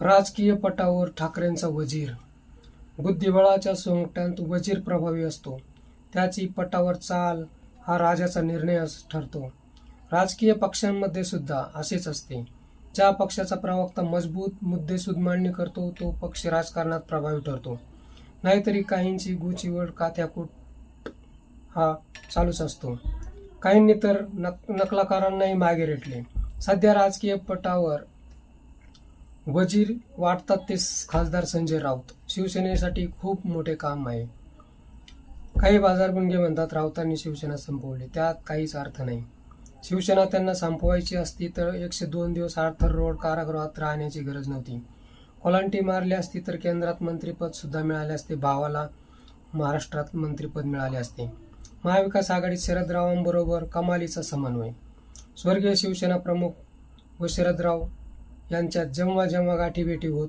राजकीय पटावर ठाकरेंचा वजीर. बुद्धिबळाच्या सोंगट्यात वजीर प्रभावी असतो. त्याची पटावर चाल हा राजाचा निर्णय ठरतो. राजकीय पक्षांमध्ये सुद्धा असेच असते. ज्या पक्षाचा प्रवक्ता मजबूत मुद्देसूद मांडणी करतो तो पक्ष राजकारणात प्रभावी ठरतो. नाहीतरी काहींची गुचीवड काथ्याकूट हा चालूच असतो. काहींनी तर नक नकलाकारांनाही मागे रेटले. सध्या राजकीय पटावर वजीर वाटतात ते खासदार संजय राऊत. शिवसेनेसाठी खूप मोठे काम आहे. काही बाजारबुंगे म्हणतात राऊतांनी शिवसेना संपवली त्यात काहीच अर्थ नाही. शिवसेना त्यांना संपवायची असती तर एकशे दोन दिवस आर्थर रोड कारागृहात राहण्याची गरज नव्हती. कोलांटी मारली असती तर केंद्रात मंत्रिपद सुद्धा मिळाले असते भावाला महाराष्ट्रात मंत्रिपद मिळाले असते. महाविकास आघाडीत शरदरावांबरोबर कमालीचा समन्वय. स्वर्गीय शिवसेना प्रमुख व शरदराव यांच्यात जेव्हा जेव्हा गाठीभेटी होत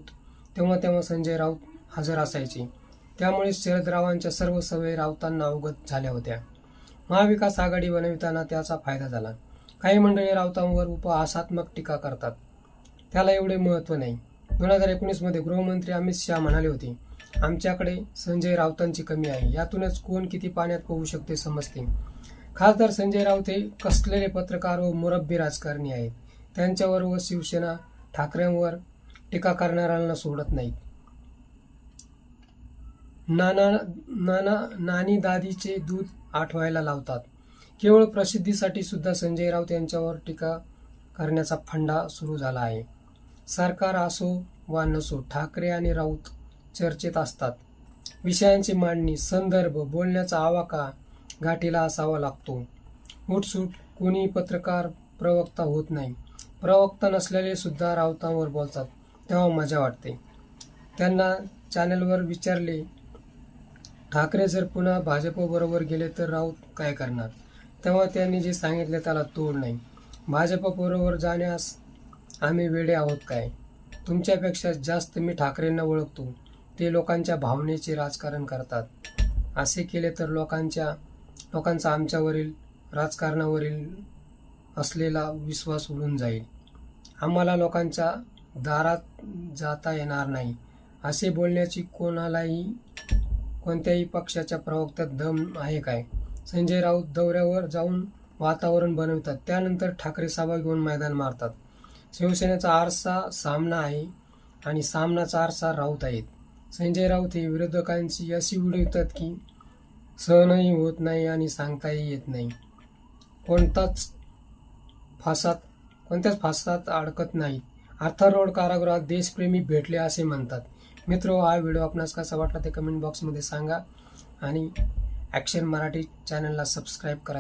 तेव्हा तेव्हा संजय राऊत हजर असायचे. त्यामुळे शरदरावांच्या सर्व सवयी राऊतांना अवगत झाल्या होत्या. महाविकास आघाडी बनविताना त्याचा फायदा झाला. काही मंडळी राऊतांवर उपहासात्मक टीका करतात. त्याला एवढे महत्त्व नाही. दोन हजार एकोणीसमध्ये गृहमंत्री अमित शहा म्हणाले होते आमच्याकडे संजय राऊतांची कमी आहे. यातूनच कोण किती पाण्यात पोहू शकते समजते. खासदार संजय राऊत हे कसलेले पत्रकार व मुरब्बी राजकारणी आहेत? त्यांच्यावर व शिवसेना ठाकरेंवर टीका करणाऱ्यांना सोडत नाहीत. नाना नाना नानी दादीचे दूध आठवायला लावतात. केवळ प्रसिद्धीसाठी सुद्धा संजय राऊत यांच्यावर टीका करण्याचा फंडा सुरू झाला आहे. सरकार असो वा नसो ठाकरे आणि राऊत चर्चेत असतात. विषयांची मांडणी संदर्भ बोलण्याचा आवाका गाठीला असावा लागतो. उठसूट कोणी पत्रकार प्रवक्ता होत नाही. प्रवक्ता नसलेले सुद्धा राऊतांवर बोलतात. तेव्हा मजा वाटते. त्यांना चॅनलवर विचारले ठाकरे जर पुन्हा भाजपबरोबर गेले तर राऊत काय करणार? तेव्हा त्यांनी जे सांगितले त्याला तोड नाही. भाजपबरोबर जाण्यास आम्ही वेडे आहोत काय? तुमच्यापेक्षा जास्त मी ठाकरेंना ओळखतो. ते लोकांच्या भावनेचे राजकारण करतात. असे केले तर लोकांच्या लोकांचा आमच्यावरील राजकारणावरील असलेला विश्वास उडून जाईल. आम्हाला लोकांच्या दारात जाता येणार नाही. असे बोलण्याची कोणालाही कोणत्याही पक्षाच्या प्रवक्त्यात दम आहे काय? संजय राऊत दौऱ्यावर जाऊन वातावरण बनवतात. त्यानंतर ठाकरे सभा घेऊन मैदान मारतात. शिवसेनेचा आरसा सामना आहे आणि सामनाचा आरसा राऊत आहेत. संजय राऊत हे विरोधकांची अशी उडवतात की सहनही होत नाही आणि सांगताही येत नाही. कोणताच फासात कोणत्याच फासात अडकत नाही. आर्थर रोड कारागृहात देशप्रेमी भेटले असे म्हणतात. मित्र हा व्हिडिओ आपणास कसा वाटला ते कमेंट बॉक्समध्ये सांगा आणि ॲक्शन मराठी चॅनलला सबस्क्राईब करा.